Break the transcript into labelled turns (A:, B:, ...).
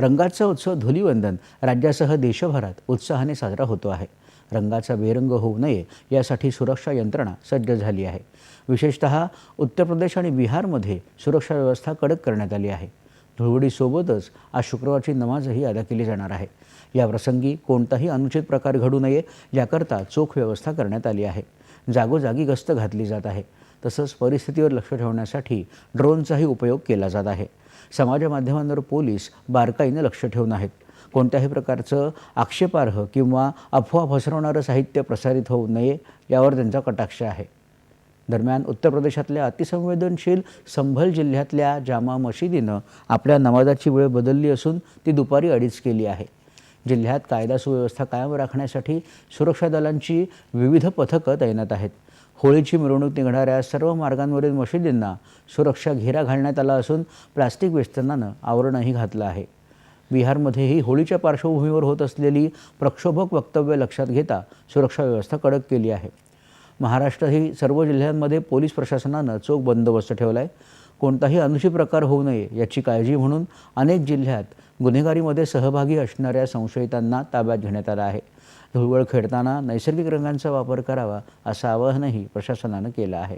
A: रंगाचा उत्सव धुलिवंदन राज्यासह देशभरात उत्साहाने साजरा होतो आहे. रंगाचा बेरंग होऊ नये यासाठी सुरक्षा यंत्रणा सज्ज झाली आहे. विशेषतः उत्तर प्रदेश आणि बिहारमध्ये सुरक्षा व्यवस्था कडक करण्यात आली आहे. धुळवडीसोबतच आज शुक्रवारची नमाजही अदा केली जाणार आहे. या प्रसंगी कोणताही अनुचित प्रकार घडू नये याकरता चोख व्यवस्था करण्यात आली आहे. जागोजागी गस्त घातली जात आहे. तसंच परिस्थितीवर लक्ष ठेवण्यासाठी ड्रोनचाही उपयोग केला जात आहे. समाज माध्यमांवर पोलीस बारकाईनं लक्ष ठेवून आहेत. कोणत्याही प्रकारचं आक्षेपार्ह किंवा अफवा पसरवणारं साहित्य प्रसारित होऊ नये यावर त्यांचा कटाक्ष आहे. दरम्यान उत्तर प्रदेशातल्या अतिसंवेदनशील संभल जिल्ह्यातल्या जामा मशिदीनं आपल्या नमाजाची वेळ बदलली असून ती दुपारी अडीच केली आहे. जिल्ह्यात कायदा सुव्यवस्था कायम राखण्यासाठी सुरक्षा दलांची विविध पथकं तैनात आहेत. होळीची मिरवणूक निघणाऱ्या सर्व मार्गांवरील मशिदींना सुरक्षा घेरा घालण्यात आला असून प्लास्टिक वेष्टनानं आवरणही घातलं आहे. बिहारमध्येही होळीच्या पार्श्वभूमीवर होत असलेली प्रक्षोभक वक्तव्य लक्षात घेता सुरक्षा व्यवस्था कडक केली आहे. महाराष्ट्रातही सर्व जिल्ह्यांमध्ये पोलीस प्रशासनानं चोख बंदोबस्त ठेवला आहे कोणताही अनुषी प्रकार होऊ नये याची काळजी म्हणून अनेक जिल्ह्यात गुन्हेगारीमध्ये सहभागी असणाऱ्या संशयितांना ताब्यात घेण्यात आलं आहे. धुळवड खेळताना नैसर्गिक रंगांचा वापर करावा असं आवाहनही प्रशासनानं केलं आहे.